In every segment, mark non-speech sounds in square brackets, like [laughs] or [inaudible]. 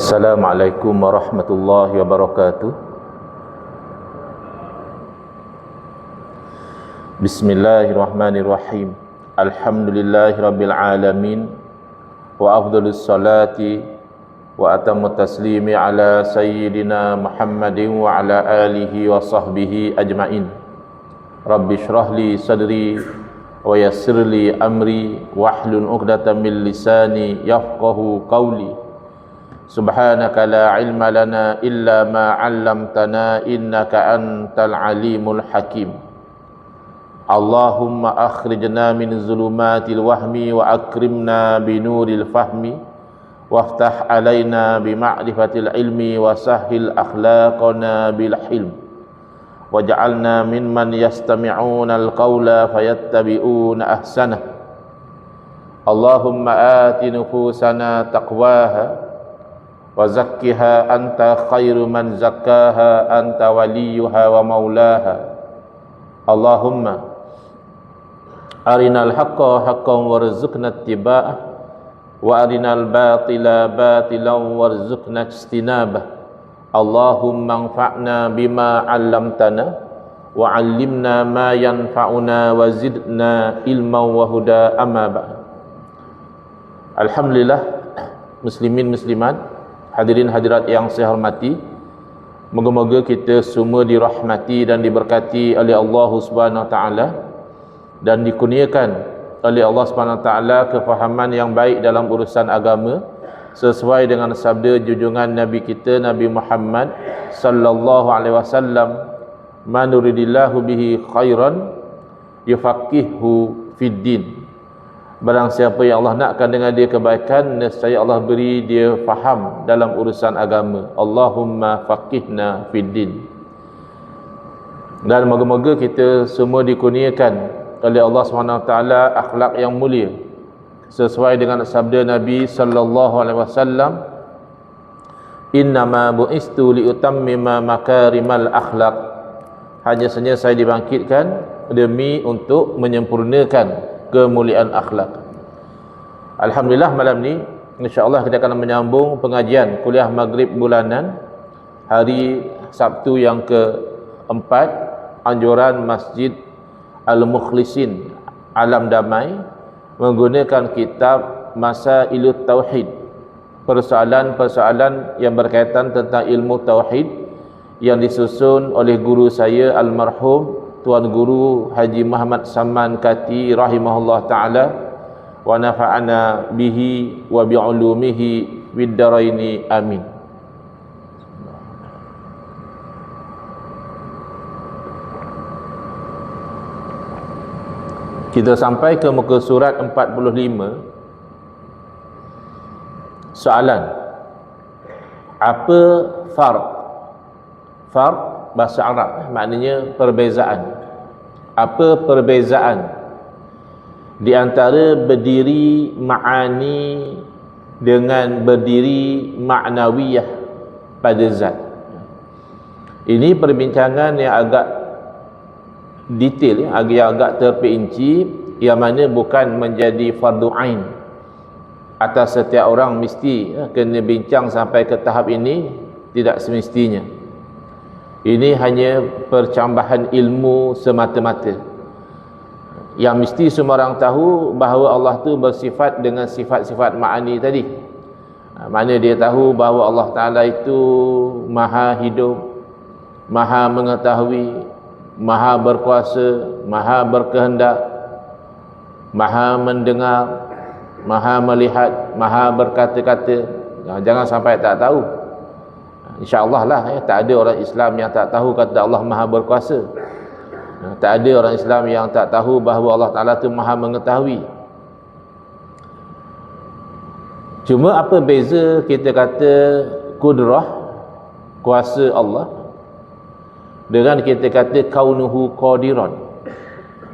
Assalamualaikum warahmatullahi wabarakatuh. Bismillahirrahmanirrahim. Alhamdulillahi rabbil alamin. Wa afdalus salati Wa atamu taslimi ala sayyidina Muhammadin Wa ala alihi wa sahbihi ajma'in. Rabbi syrahli sadri Wa yassirli amri Wahlun uqdatan min lisani Yafqahu qawli Subhanaka la ilma lana illa ma 'allamtana innaka antal alimul hakim. Allahumma akhrijna min zulumatil wahmi wa akrimna bi nuril fahmi. Waftah alaina bi ma'rifatil ilmi wa sahhil akhlaqana bil hilm. Waj'alna mimman yastami'una al qawla وزكها أنت خير من زكاها أنت وليها ومولاها اللهم أرنا الحق حقا وارزقنا اتباعه وأرنا الباطل باطلا وارزقنا اجتنابه اللهم انفعنا بما علمتنا وعلمنا ما ينفعنا وزدنا علما وهدى أما بعد الحمد لله muslimin muslimat Hadirin hadirat yang saya hormati, moga-moga kita semua dirahmati dan diberkati oleh Allah Subhanahu taala dan dikurniakan oleh Allah Subhanahu taala kefahaman yang baik dalam urusan agama sesuai dengan sabda junjungan Nabi kita Nabi Muhammad sallallahu alaihi wasallam man bihi khairan yufaqihu fid din Barang siapa yang Allah nakkan dengan dia kebaikan Nescaya Allah beri dia faham dalam urusan agama. Allahumma faqihna fid din. Dan moga-moga kita semua dikurniakan oleh Allah SWT akhlak yang mulia. Sesuai dengan sabda Nabi sallallahu alaihi wasallam Innama bu'istu liutammima makarimal akhlak. Hanya saja saya dibangkitkan demi untuk menyempurnakan kemuliaan akhlak. Alhamdulillah malam ni insya-Allah kita akan menyambung pengajian kuliah maghrib bulanan hari Sabtu yang keempat anjuran Masjid Al-Mukhlisin Alam Damai menggunakan kitab Masa Ilut Tauhid persoalan-persoalan yang berkaitan tentang ilmu tauhid yang disusun oleh guru saya almarhum Tuan Guru Haji Muhammad Saman Kati rahimahullah taala wa nafa'ana bihi wa bi'ulumihi bid daraini amin. Kita sampai ke muka surat 45 Soalan Apa farq? Farq bahasa Arab maknanya perbezaan. Apa perbezaan? Di antara berdiri ma'ani dengan berdiri ma'nawiyah pada zat. Ini perbincangan yang agak detail ya, agak agak terperinci yang mana bukan menjadi fardu ain. Atas setiap orang mesti ya, kena bincang sampai ke tahap ini tidak semestinya ini hanya percambahan ilmu semata-mata. Yang mesti semua orang tahu bahawa Allah tu bersifat dengan sifat-sifat ma'ani tadi. Ha, mana dia tahu bahawa Allah Ta'ala itu maha hidup, maha mengetahui, maha berkuasa, maha berkehendak, maha mendengar, maha melihat, maha berkata-kata. Jangan sampai tak tahu insyaAllah lah ya, tak ada orang Islam yang tak tahu kata Allah maha berkuasa. Ya, tak ada orang Islam yang tak tahu bahawa Allah Ta'ala tu maha mengetahui. Cuma apa beza kita kata kudrah kuasa Allah dengan kita kata kaunuhu qadiran.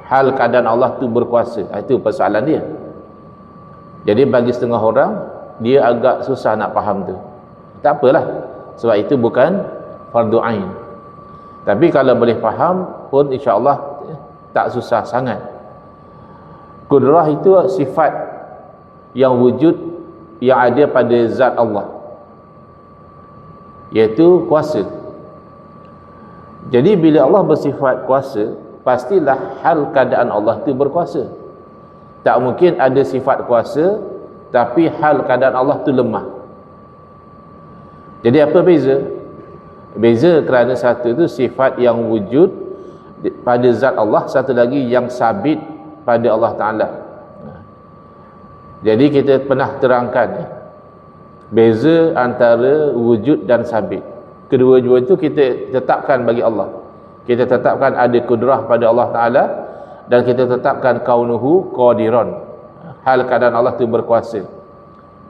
Hal keadaan Allah tu berkuasa. Ah, itu persoalan dia. Jadi bagi setengah orang dia agak susah nak faham tu. Tak apalah sebab itu bukan fardu ain. Tapi kalau boleh faham pun insya-Allah tak susah sangat. Kudrah itu sifat yang wujud yang ada pada zat Allah. Iaitu kuasa. Jadi bila Allah bersifat kuasa pastilah hal keadaan Allah itu berkuasa. Tak mungkin ada sifat kuasa tapi hal keadaan Allah itu lemah jadi apa beza? Beza kerana satu itu sifat yang wujud pada zat Allah satu lagi yang sabit pada Allah Ta'ala. Jadi kita pernah terangkan beza antara wujud dan sabit. Kedua-dua itu kita tetapkan bagi Allah. Kita tetapkan ada kudrah pada Allah Ta'ala dan kita tetapkan kaunuhu qadiran hal keadaan Allah itu berkuasa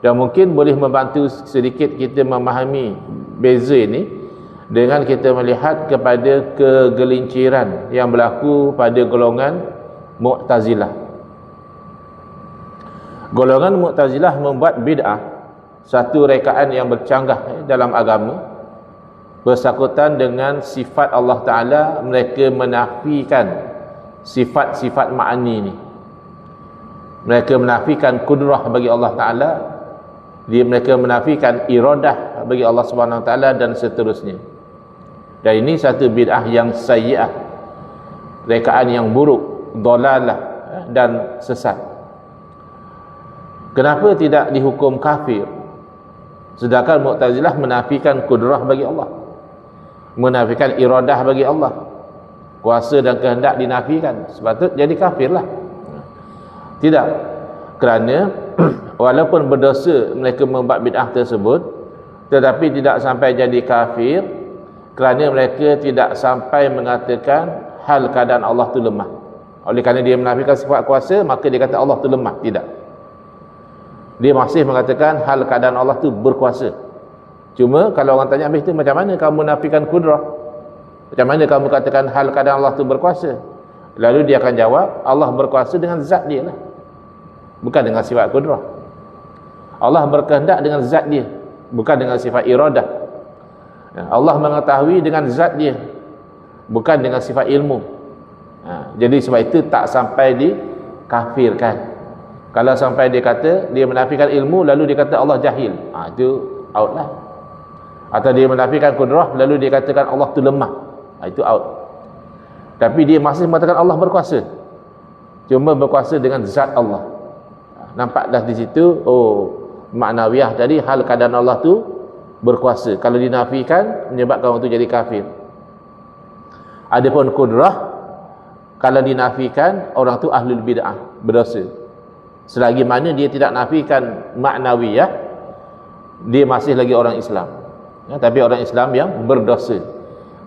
dan mungkin boleh membantu sedikit kita memahami beza ini dengan kita melihat kepada kegelinciran yang berlaku pada golongan Mu'tazilah. Golongan Mu'tazilah membuat bid'ah satu rekaan yang bercanggah eh, dalam agama bersangkutan dengan sifat Allah Ta'ala mereka menafikan sifat-sifat ma'ani ni mereka menafikan kudrah bagi Allah Ta'ala dia mereka menafikan iradah bagi Allah Subhanahu Ta'ala dan seterusnya dan ini satu bid'ah yang sayyi'ah rekaan yang buruk dolalah eh, dan sesat kenapa tidak dihukum kafir Sedangkan Mu'tazilah menafikan kudrah bagi Allah. Menafikan iradah bagi Allah. Kuasa dan kehendak dinafikan. Sebab itu jadi kafirlah. Tidak. Kerana [clears throat] walaupun berdosa mereka membuat bid'ah tersebut tetapi tidak sampai jadi kafir kerana mereka tidak sampai mengatakan hal keadaan Allah itu lemah. Oleh kerana dia menafikan sifat kuasa maka dia kata Allah itu lemah. Tidak. Dia masih mengatakan hal keadaan Allah tu berkuasa. Cuma kalau orang tanya habis tu macam mana kamu nafikan kudrah? Macam mana kamu katakan hal keadaan Allah tu berkuasa? Lalu dia akan jawab Allah berkuasa dengan zat dia lah bukan dengan sifat kudrah Allah berkehendak dengan zat dia bukan dengan sifat iradah. Ya, Allah mengetahui dengan zat dia bukan dengan sifat ilmu. Ha, jadi sebab itu tak sampai dikafirkan. Kalau sampai dia kata dia menafikan ilmu lalu dia kata Allah jahil. Ha, itu out lah. Atau dia menafikan kudrah lalu dia katakan Allah tu lemah. Ha, itu out. Tapi dia masih mengatakan Allah berkuasa. Cuma berkuasa dengan zat Allah nampak dah di situ oh maknawiyah tadi hal keadaan Allah tu berkuasa. Kalau dinafikan menyebabkan orang tu jadi kafir. Adapun kudrah kalau dinafikan orang tu ahlul bid'ah berdosa. Selagi mana dia tidak nafikan maknawiyah dia masih lagi orang Islam. Ya, tapi orang Islam yang berdosa.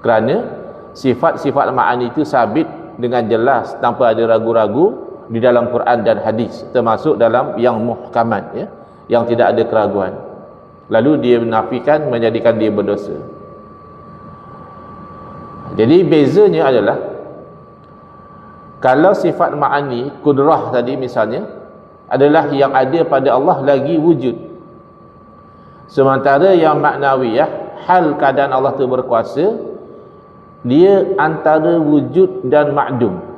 Kerana sifat-sifat ma'ani itu sabit dengan jelas tanpa ada ragu-ragu di dalam Quran dan hadis termasuk dalam yang muhkamat ya, yang tidak ada keraguan. Lalu dia menafikan menjadikan dia berdosa. Jadi bezanya adalah kalau sifat ma'ani kudrah tadi misalnya adalah yang ada pada Allah lagi wujud. Sementara yang maknawiyah hal keadaan Allah itu berkuasa dia antara wujud dan makdum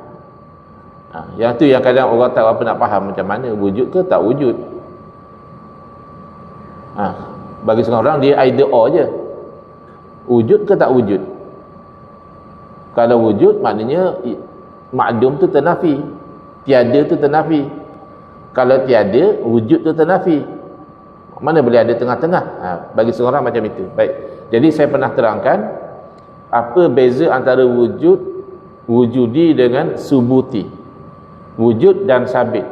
ha, yang tu yang kadang orang tak apa nak faham macam mana wujud ke tak wujud. Ha, bagi seorang orang dia either or je. Wujud ke tak wujud? Kalau wujud maknanya makdum tu ternafi tiada tu ternafi kalau tiada wujud tu ternafi mana boleh ada tengah-tengah? Ha, bagi seorang macam itu. Baik. Jadi saya pernah terangkan apa beza antara wujud wujudi dengan subuti wujud dan sabit.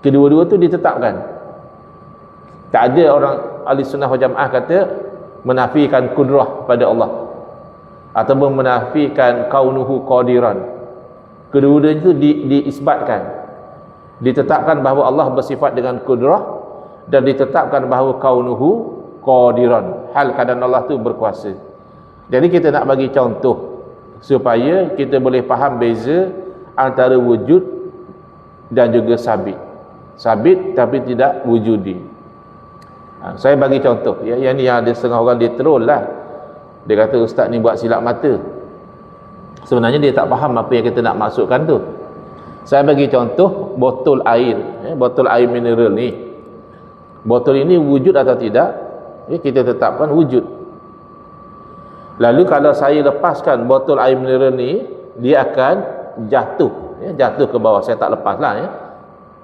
Kedua-dua tu ditetapkan. Tak ada orang ahli sunnah wal jamaah kata menafikan kudrah pada Allah. Ataupun menafikan kaunuhu qadiran. Kedua-dua itu di, diisbatkan. Ditetapkan bahawa Allah bersifat dengan kudrah dan ditetapkan bahawa kaunuhu qadiran. Hal keadaan Allah tu berkuasa. Jadi kita nak bagi contoh supaya kita boleh faham beza antara wujud dan juga sabit. Sabit tapi tidak wujudi. Ha, saya bagi contoh. Ya, yang ni yang ada setengah orang dia troll lah. Dia kata ustaz ni buat silap mata. Sebenarnya dia tak faham apa yang kita nak masukkan tu. Saya bagi contoh botol air, eh, botol air mineral ni. Botol ini wujud atau tidak? Eh, kita tetapkan wujud. lalu kalau saya lepaskan botol air mineral ni dia akan jatuh ya, jatuh ke bawah. Saya tak lepas lah ya.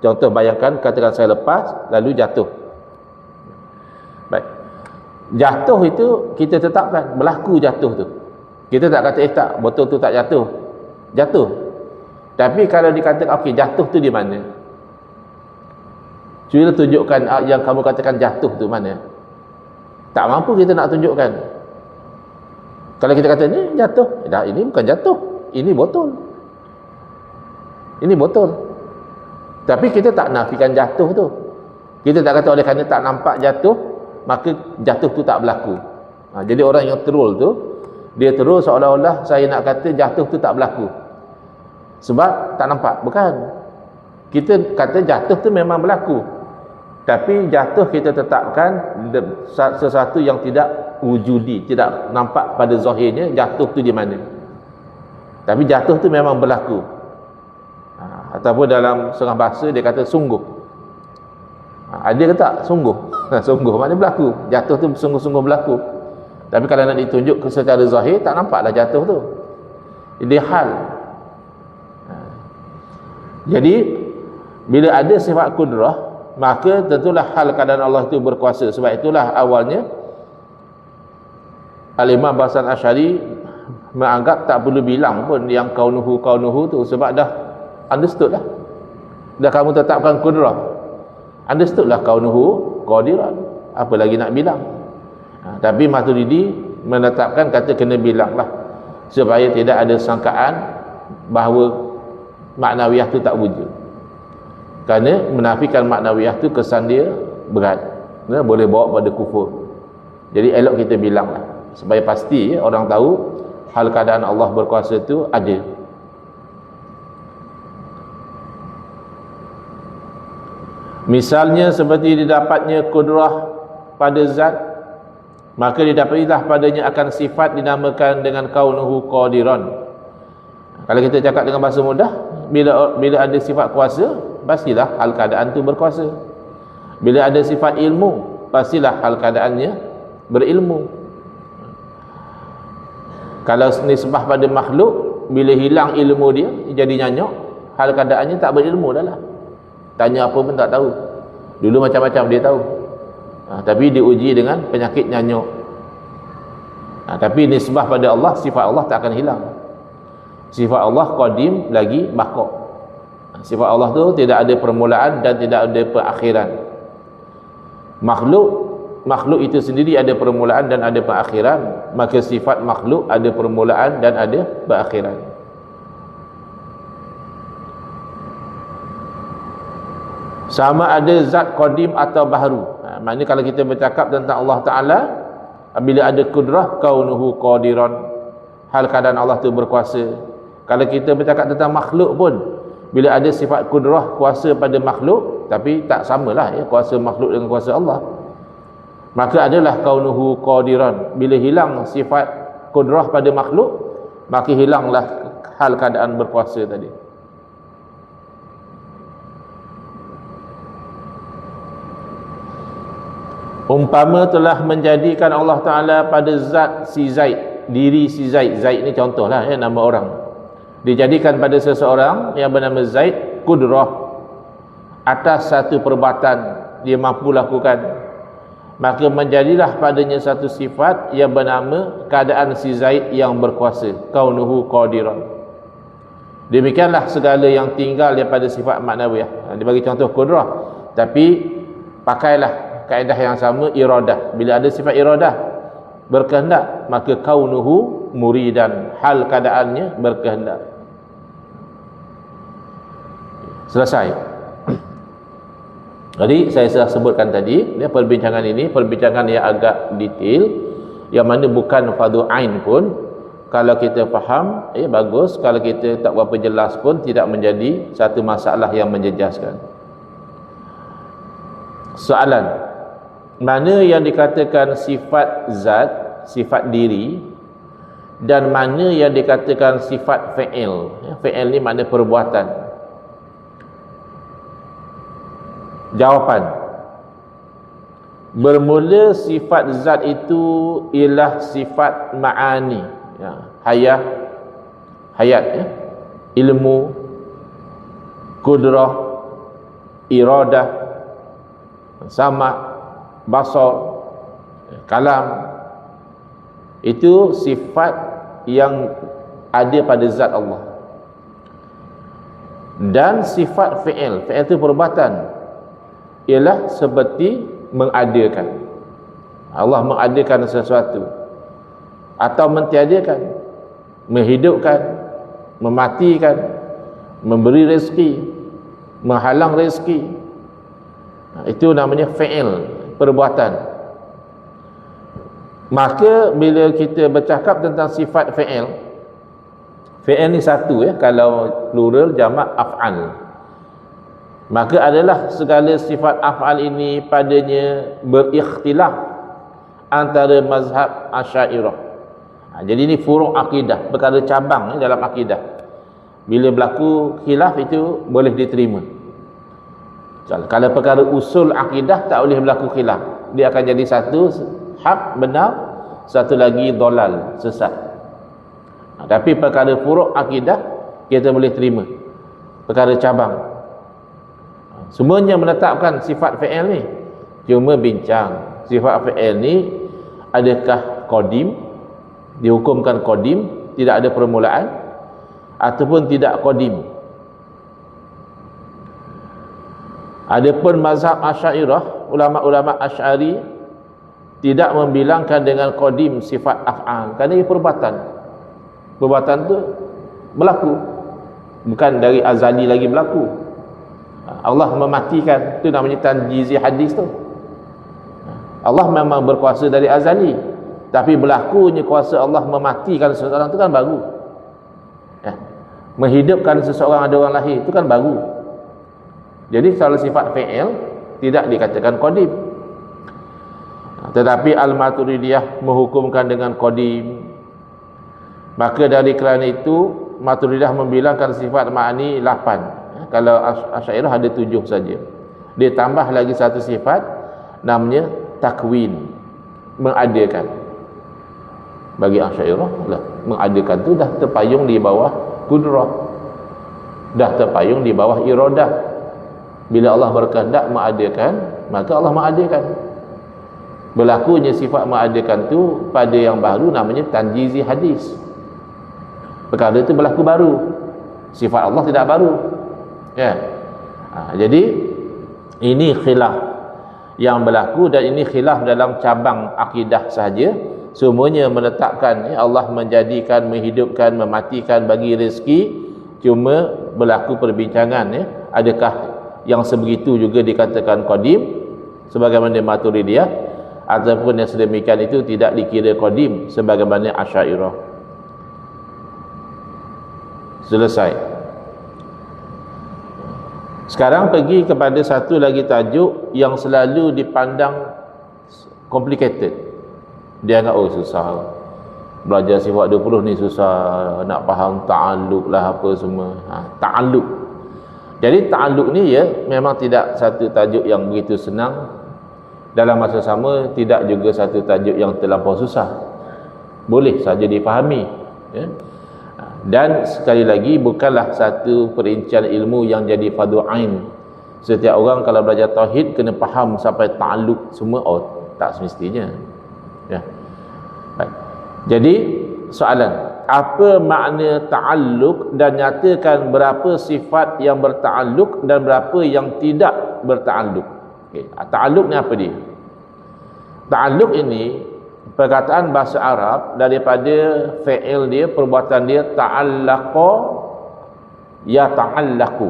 contoh bayangkan katakan saya lepas lalu jatuh. Baik. Jatuh itu kita tetapkan. Berlaku jatuh tu. Kita tak kata eh tak botol tu tak jatuh. Jatuh. Tapi kalau dikatakan okey jatuh tu di mana? Cuba tunjukkan yang kamu katakan jatuh tu mana. Tak mampu kita nak tunjukkan. Kalau kita kata ni jatuh. Dah ini bukan jatuh. Ini botol ini botol tapi kita tak nafikan jatuh tu. Kita tak kata oleh kerana tak nampak jatuh maka jatuh tu tak berlaku. Ha, jadi orang yang terul tu dia terus seolah-olah saya nak kata jatuh tu tak berlaku. Sebab tak nampak. Bukan. Kita kata jatuh tu memang berlaku. Tapi jatuh kita tetapkan sesuatu yang tidak wujudi tidak nampak pada zahirnya jatuh tu di mana. Tapi jatuh tu memang berlaku ataupun dalam setengah bahasa dia kata sungguh. Ha, ada ke tak sungguh? Sungguh. Maknanya berlaku. Jatuh tu sungguh-sungguh berlaku. Tapi kalau nak ditunjuk secara zahir tak nampaklah jatuh tu. Dia hal. Ha. jadi bila ada sifat kudrah maka tentulah hal keadaan Allah itu berkuasa. Sebab itulah awalnya Al-Imam Bahasan Ashari menganggap tak perlu bilang pun yang kaunuhu kaunuhu tu. Sebab dah understood lah. Dah kamu tetapkan kudrah understood lah kaunuhu qadiran. Apa lagi nak bilang? Ha, tapi Maturidi menetapkan kata kena bilang lah. Supaya tidak ada sangkaan bahawa maknawiyah tu tak wujud. Kerana menafikan maknawiyah tu kesan dia berat. Ya, boleh bawa pada kufur. Jadi elok kita bilang lah. Supaya pasti ya, orang tahu hal keadaan Allah berkuasa itu ada misalnya seperti didapatnya kudrah pada zat maka didapatilah padanya akan sifat dinamakan dengan kaunuhu qadiran. Kalau kita cakap dengan bahasa mudah bila bila ada sifat kuasa pastilah hal keadaan itu berkuasa. Bila ada sifat ilmu pastilah hal keadaannya berilmu. Kalau nisbah pada makhluk bila hilang ilmu dia jadi nyanyok hal keadaannya tak berilmu dah lah tanya apa pun tak tahu. Dulu macam-macam dia tahu. Ha, tapi diuji dengan penyakit nyanyok ha, tapi nisbah pada Allah sifat Allah tak akan hilang. Sifat Allah qadim lagi bakok ha, sifat Allah tu tidak ada permulaan dan tidak ada perakhiran. Makhluk makhluk itu sendiri ada permulaan dan ada perakhiran. Maka sifat makhluk ada permulaan dan ada perakhiran sama ada zat qadim atau baharu ha, maknanya kalau kita bercakap tentang Allah Ta'ala bila ada kudrah kaunuhu qadiran. Hal keadaan Allah itu berkuasa. Kalau kita bercakap tentang makhluk pun bila ada sifat kudrah kuasa pada makhluk tapi tak samalah ya kuasa makhluk dengan kuasa Allah. Maka adalah kaunuhu qadiran. Bila hilang sifat kudrah pada makhluk maka hilanglah hal keadaan berkuasa tadi umpama telah menjadikan Allah Ta'ala pada zat si Zaid diri si Zaid. Zaid ni contohlah ya nama orang. Dijadikan pada seseorang yang bernama Zaid kudrah atas satu perbuatan dia mampu lakukan. Maka menjadilah padanya satu sifat yang bernama keadaan si Zaid yang berkuasa kaunuhu qadiran. Demikianlah segala yang tinggal daripada sifat maknawiyah. Ha, dia bagi contoh kudrah tapi pakailah kaedah yang sama iradah. Bila ada sifat iradah berkehendak maka kaunuhu muridan. Hal keadaannya berkehendak. Selesai. [clears throat] Jadi saya sudah sebutkan tadi ya, perbincangan ini perbincangan yang agak detail yang mana bukan fardu ain pun. Kalau kita faham eh bagus. Kalau kita tak berapa jelas pun tidak menjadi satu masalah yang menjejaskan. Soalan mana yang dikatakan sifat zat sifat diri dan mana yang dikatakan sifat fa'il ya, fa'il ni makna perbuatan. Jawapan. Bermula sifat zat itu ialah sifat ma'ani. Ya, hayat hayat ya. ilmu kudrah iradah sama basar kalam. Itu sifat yang ada pada zat Allah. Dan sifat fi'il. Fi'il itu perbuatan ialah seperti mengadakan. Allah mengadakan sesuatu. Atau mentiadakan. Menghidupkan. Mematikan. Memberi rezeki. Menghalang rezeki. Itu namanya fi'il perbuatan. Maka bila kita bercakap tentang sifat fi'il fi'il ni satu ya kalau plural jamak af'al. Maka adalah segala sifat af'al ini padanya berikhtilaf antara mazhab asyairah. Ha, jadi ini furuk akidah perkara cabang dalam akidah. Bila berlaku khilaf itu boleh diterima kalau perkara usul akidah tak boleh berlaku khilaf dia akan jadi satu hak benar satu lagi dolal sesat ha, tapi perkara furuk akidah kita boleh terima perkara cabang Semuanya menetapkan sifat fi'il ni. Cuma bincang sifat fi'il ni adakah kodim dihukumkan kodim tidak ada permulaan ataupun tidak kodim. Adapun mazhab Asy'ariyah, ulama-ulama Asy'ari tidak membilangkan dengan kodim sifat af'al kerana ia perbuatan. Perbuatan tu berlaku. Bukan dari azali lagi berlaku. Allah mematikan itu namanya tanjizi hadis tu Allah memang berkuasa dari azali tapi berlakunya kuasa Allah mematikan seseorang itu kan baru ya. menghidupkan seseorang ada orang lahir itu kan baru jadi kalau sifat fi'il tidak dikatakan kodim tetapi Al-Maturidiyah menghukumkan dengan kodim maka dari kerana itu Maturidiyah membilangkan sifat ma'ani 8 kalau asyairah ada tujuh saja. Dia tambah lagi satu sifat namanya takwin. Mengadakan. Bagi asyairah lah mengadakan tu dah terpayung di bawah kudrah. Dah terpayung di bawah iradah bila Allah berkehendak mengadakan maka Allah mengadakan. Berlakunya sifat mengadakan tu pada yang baru namanya tanjizi hadis. Perkara itu berlaku baru. Sifat Allah tidak baru. Ya. Ha, jadi ini khilaf yang berlaku dan ini khilaf dalam cabang akidah sahaja. Semuanya menetapkan ya, Allah menjadikan menghidupkan mematikan bagi rezeki. Cuma berlaku perbincangan ya. Adakah yang sebegitu juga dikatakan qadim sebagaimana maturidiyah ataupun yang sedemikian itu tidak dikira qadim sebagaimana asyairah selesai sekarang pergi kepada satu lagi tajuk yang selalu dipandang complicated. Dia anggap oh susah. Belajar sifat 20 ni susah nak faham ta'alluq lah apa semua. Ha, ta'alluq. Jadi ta'alluq ni ya memang tidak satu tajuk yang begitu senang. Dalam masa sama tidak juga satu tajuk yang terlampau susah. Boleh saja dipahami. Ya dan sekali lagi bukanlah satu perincian ilmu yang jadi fardu ain setiap orang kalau belajar tauhid kena faham sampai ta'alluq semua oh tak semestinya ya Baik. jadi soalan apa makna ta'alluq dan nyatakan berapa sifat yang berta'alluq dan berapa yang tidak berta'alluq. Okey ta'alluq ni apa dia? Ta'alluq ini perkataan bahasa Arab daripada fi'il dia perbuatan dia ta'allaqa ya ta'allaku.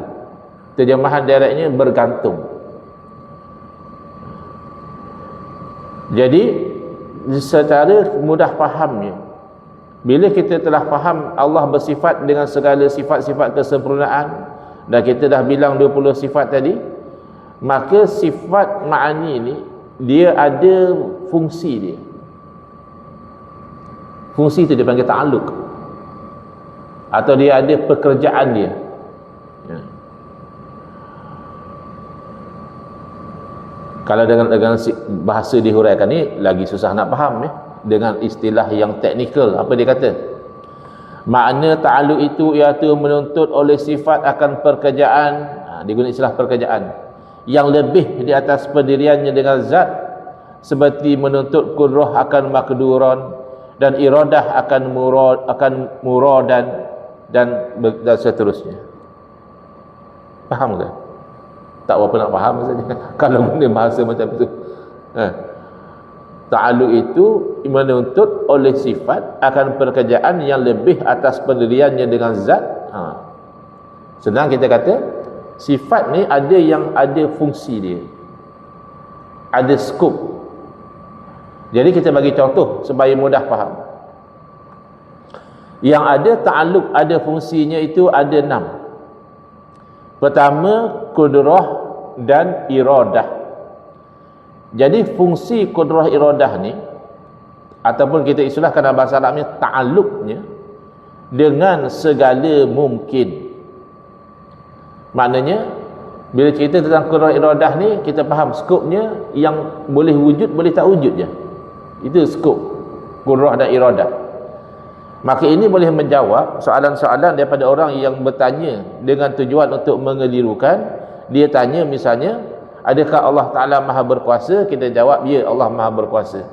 Terjemahan direknya bergantung. Jadi secara mudah fahamnya bila kita telah faham Allah bersifat dengan segala sifat-sifat kesempurnaan dan kita dah bilang 20 sifat tadi maka sifat ma'ani ni dia ada fungsi dia. Fungsi itu dipanggil ta'aluk atau dia ada pekerjaan dia. Ya. kalau dengan dengan bahasa dihuraikan ni lagi susah nak faham ya dengan istilah yang teknikal. Apa dia kata? Makna ta'alluq itu iaitu menuntut oleh sifat akan pekerjaan ha, digunakan istilah pekerjaan yang lebih di atas pendiriannya dengan zat seperti menuntut kudrah akan makduran dan iradah akan murad akan muradan dan, dan seterusnya. Faham ke? Tak apa nak faham saja [laughs] kalau benda bahasa macam tu. Ha. Ta'aluk itu menuntut oleh sifat akan pekerjaan yang lebih atas pendiriannya dengan zat. Ha. sedang kita kata sifat ni ada yang ada fungsi dia. Ada skop jadi kita bagi contoh supaya mudah faham. Yang ada ta'aluk ada fungsinya itu ada enam. Pertama, kudrah dan iradah. Jadi fungsi kudrah iradah ni ataupun kita istilahkan dalam bahasa Arab ni ta'alluqnya dengan segala mungkin. Maknanya bila cerita tentang kudrah iradah ni kita faham skopnya yang boleh wujud boleh tak wujud je. Itu skop kudrah dan iradah. Maka ini boleh menjawab soalan-soalan daripada orang yang bertanya dengan tujuan untuk mengelirukan. Dia tanya misalnya, adakah Allah Ta'ala maha berkuasa? Kita jawab, ya Allah maha berkuasa.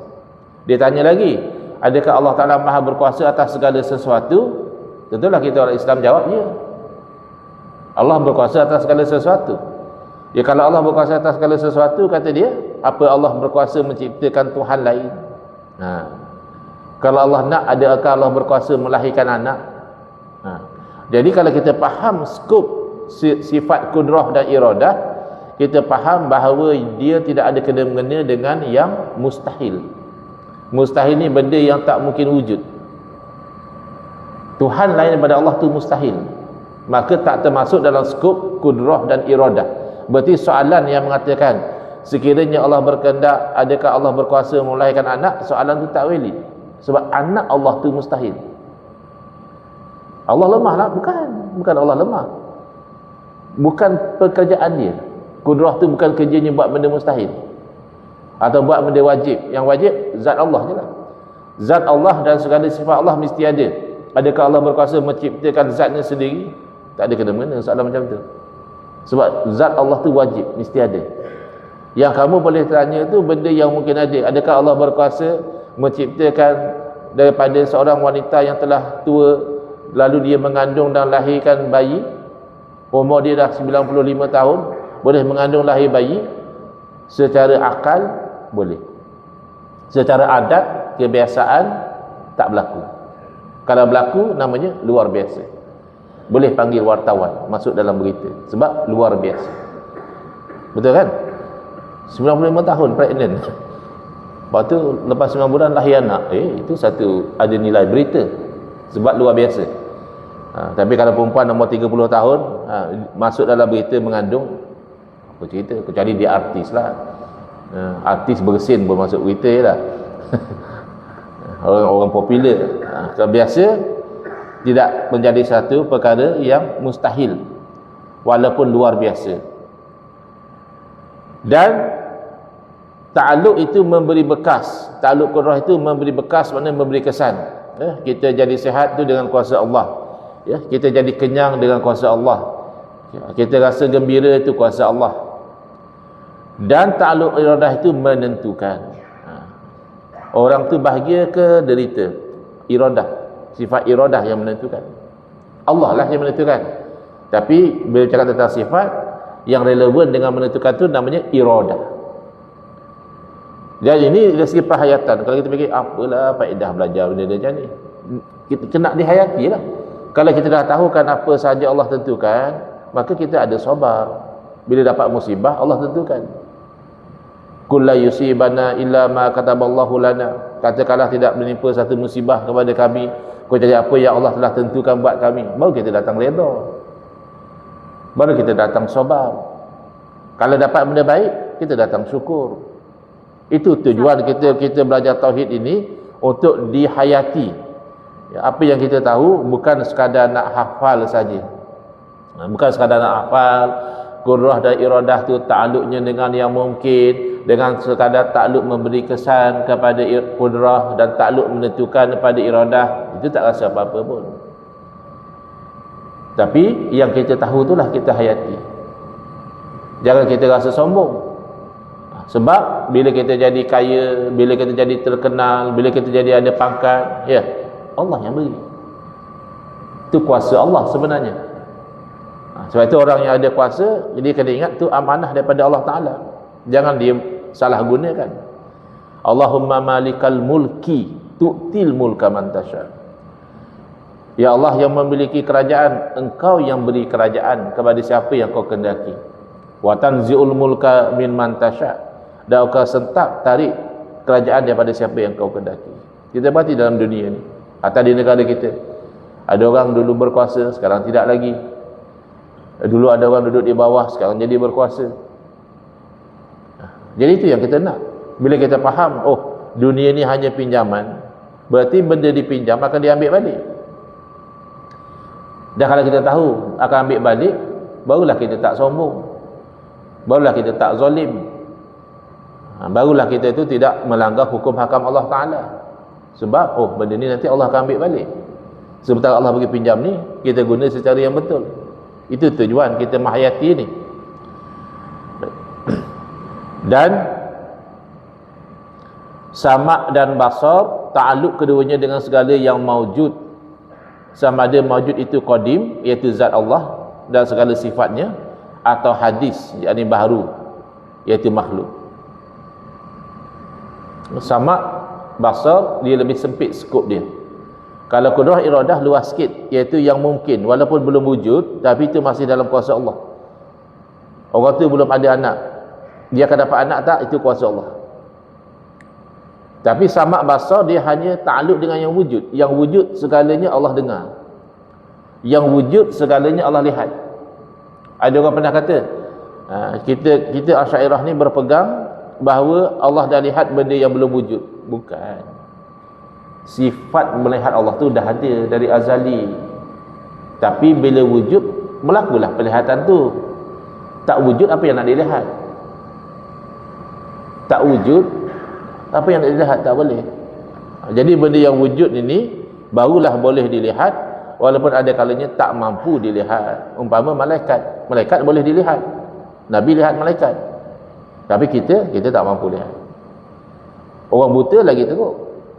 Dia tanya lagi, adakah Allah Ta'ala maha berkuasa atas segala sesuatu? Tentulah kita orang Islam jawab, ya. Allah berkuasa atas segala sesuatu. Ya kalau Allah berkuasa atas segala sesuatu, kata dia, apa Allah berkuasa menciptakan Tuhan lain? Nah, kalau Allah nak adakah Allah berkuasa melahirkan anak ha. jadi kalau kita faham skop sifat kudrah dan iradah kita faham bahawa dia tidak ada kena-mengena dengan yang mustahil mustahil ni benda yang tak mungkin wujud Tuhan lain daripada Allah tu mustahil maka tak termasuk dalam skop kudrah dan iradah berarti soalan yang mengatakan sekiranya Allah berkehendak adakah Allah berkuasa melahirkan anak soalan tu tak valid sebab anak Allah tu mustahil. Allah lemah lah? Bukan. Bukan Allah lemah. Bukan pekerjaan dia. Kudrah tu bukan kerjanya buat benda mustahil. Atau buat benda wajib. Yang wajib, zat Allah je lah. Zat Allah dan segala sifat Allah mesti ada. Adakah Allah berkuasa menciptakan zatnya sendiri? Tak ada kena-mena soalan macam tu. Sebab zat Allah tu wajib, mesti ada. Yang kamu boleh tanya tu benda yang mungkin ada. Adakah Allah berkuasa menciptakan daripada seorang wanita yang telah tua lalu dia mengandung dan lahirkan bayi umur dia dah 95 tahun boleh mengandung lahir bayi? Secara akal boleh. Secara adat kebiasaan tak berlaku. Kalau berlaku namanya luar biasa. Boleh panggil wartawan masuk dalam berita. Sebab luar biasa. Betul kan? 95 tahun pregnant. Lepas tu lepas 9 bulan lahir anak. Eh itu satu ada nilai berita. Sebab luar biasa. Ha, tapi kalau perempuan nombor 30 tahun ha, masuk dalam berita mengandung apa cerita kecuali dia artis lah. Ha, artis bersin pun masuk berita lah. [laughs] Orang-orang popular. Ha, kalau biasa tidak menjadi satu perkara yang mustahil walaupun luar biasa. Dan Ta'aluk itu memberi bekas. Ta'aluk kurrah itu memberi bekas maknanya memberi kesan. Ya, kita jadi sehat itu dengan kuasa Allah. Ya, kita jadi kenyang dengan kuasa Allah. Ya, kita rasa gembira itu kuasa Allah. Dan ta'aluk iradah itu menentukan. Ha. Orang tu bahagia ke derita? Iradah. Sifat iradah yang menentukan. Allah lah yang menentukan. Tapi bila cakap tentang sifat yang relevan dengan menentukan itu namanya iradah. Jadi ini dari segi perhayatan. Kalau kita fikir apalah faedah belajar benda macam ni. Kita kena dihayati lah. Kalau kita dah tahu kan apa sahaja Allah tentukan, maka kita ada sabar. Bila dapat musibah, Allah tentukan. Kulla yusibana illa ma kataballahu lana. Katakanlah tidak menimpa satu musibah kepada kami. Jadi apa yang Allah telah tentukan buat kami. Baru kita datang redha. Baru kita datang sabar. Kalau dapat benda baik, kita datang syukur. Itu tujuan kita kita belajar tauhid ini untuk dihayati. Ya, apa yang kita tahu bukan sekadar nak hafal saja. Bukan sekadar nak hafal Qurrah dan iradah tu ta'aluknya dengan yang mungkin dengan sekadar takluk memberi kesan kepada kudrah dan takluk menentukan kepada iradah itu tak rasa apa-apa pun. Tapi yang kita tahu itulah kita hayati. Jangan kita rasa sombong. Sebab bila kita jadi kaya bila kita jadi terkenal bila kita jadi ada pangkat ya Allah yang beri. Itu kuasa Allah sebenarnya. Ha, sebab itu orang yang ada kuasa jadi kena ingat tu amanah daripada Allah Ta'ala. Jangan dia salah gunakan Allahumma malikal mulki tu'til mulka man tasha. Ya Allah yang memiliki kerajaan engkau yang beri kerajaan kepada siapa yang kau kendaki. Wa tanzi'ul mulka min man tasha. Dan kau sentak tarik kerajaan daripada siapa yang kau kendaki. Kita berarti dalam dunia ni. Atau di negara kita. Ada orang dulu berkuasa sekarang tidak lagi. Dulu ada orang duduk di bawah sekarang jadi berkuasa jadi itu yang kita nak. Bila kita faham oh dunia ni hanya pinjaman berarti benda dipinjam akan diambil balik. Dan kalau kita tahu akan ambil balik barulah kita tak sombong. Barulah kita tak zalim ha, barulah kita itu tidak melanggar hukum hakam Allah Ta'ala. Sebab oh benda ni nanti Allah akan ambil balik. Sementara Allah bagi pinjam ni kita guna secara yang betul. Itu tujuan kita menghayati ni dan samak dan basar ta'aluk keduanya dengan segala yang maujud sama ada maujud itu qadim iaitu zat Allah dan segala sifatnya atau hadis yakni baharu iaitu makhluk. Samak basar dia lebih sempit skop dia. Kalau kudrah iradah luas sikit iaitu yang mungkin walaupun belum wujud tapi itu masih dalam kuasa Allah. Orang tu belum ada anak dia akan dapat anak tak? Itu kuasa Allah. Tapi samak basar dia hanya takluk dengan yang wujud. Yang wujud segalanya Allah dengar. Yang wujud segalanya Allah lihat. Ada orang pernah kata ha, kita kita asyairah ni berpegang bahawa Allah dah lihat benda yang belum wujud. Bukan. Sifat melihat Allah tu dah ada dari azali. Tapi bila wujud melakulah penglihatan tu. Tak wujud apa yang nak dilihat tak wujud apa yang nak dilihat tak boleh. Jadi benda yang wujud ini barulah boleh dilihat walaupun ada kalanya tak mampu dilihat. Umpama malaikat. Malaikat boleh dilihat. Nabi lihat malaikat. Tapi kita kita tak mampu lihat. Orang buta lagi teruk.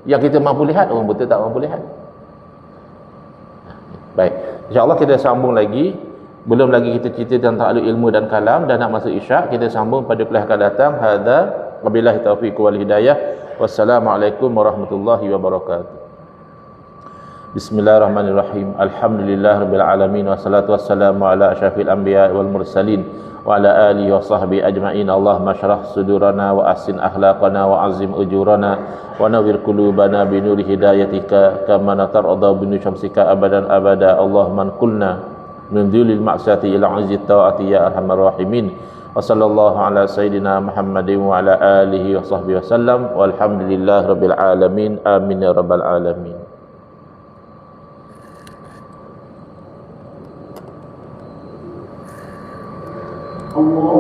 Yang kita mampu lihat orang buta tak mampu lihat. Baik. insyaAllah kita sambung lagi. Belum lagi kita cerita tentang ilmu dan kalam. Dan nak masuk isyak kita sambung pada kuliah akan datang. Hadza Wabillahi taufiq wal hidayah. Wassalamualaikum warahmatullahi wabarakatuh. Bismillahirrahmanirrahim. Alhamdulillahirabbil alamin wassalatu wassalamu ala asyrafil anbiya wal mursalin wa ala alihi wa sahbihi ajma'in. Allahumma shrah sudurana wa ahsin akhlaqana wa azim ujurana wa nawwir qulubana bi nuri hidayatika kama natarda bi syamsika abadan abada. Allahumma qulna min dhilil ma'siyati ila 'izzi ta'ati ya arhamar rahimin وصلى الله على سيدنا محمد وعلى آله وصحبه وسلم والحمد لله رب العالمين آمين يا رب العالمين الله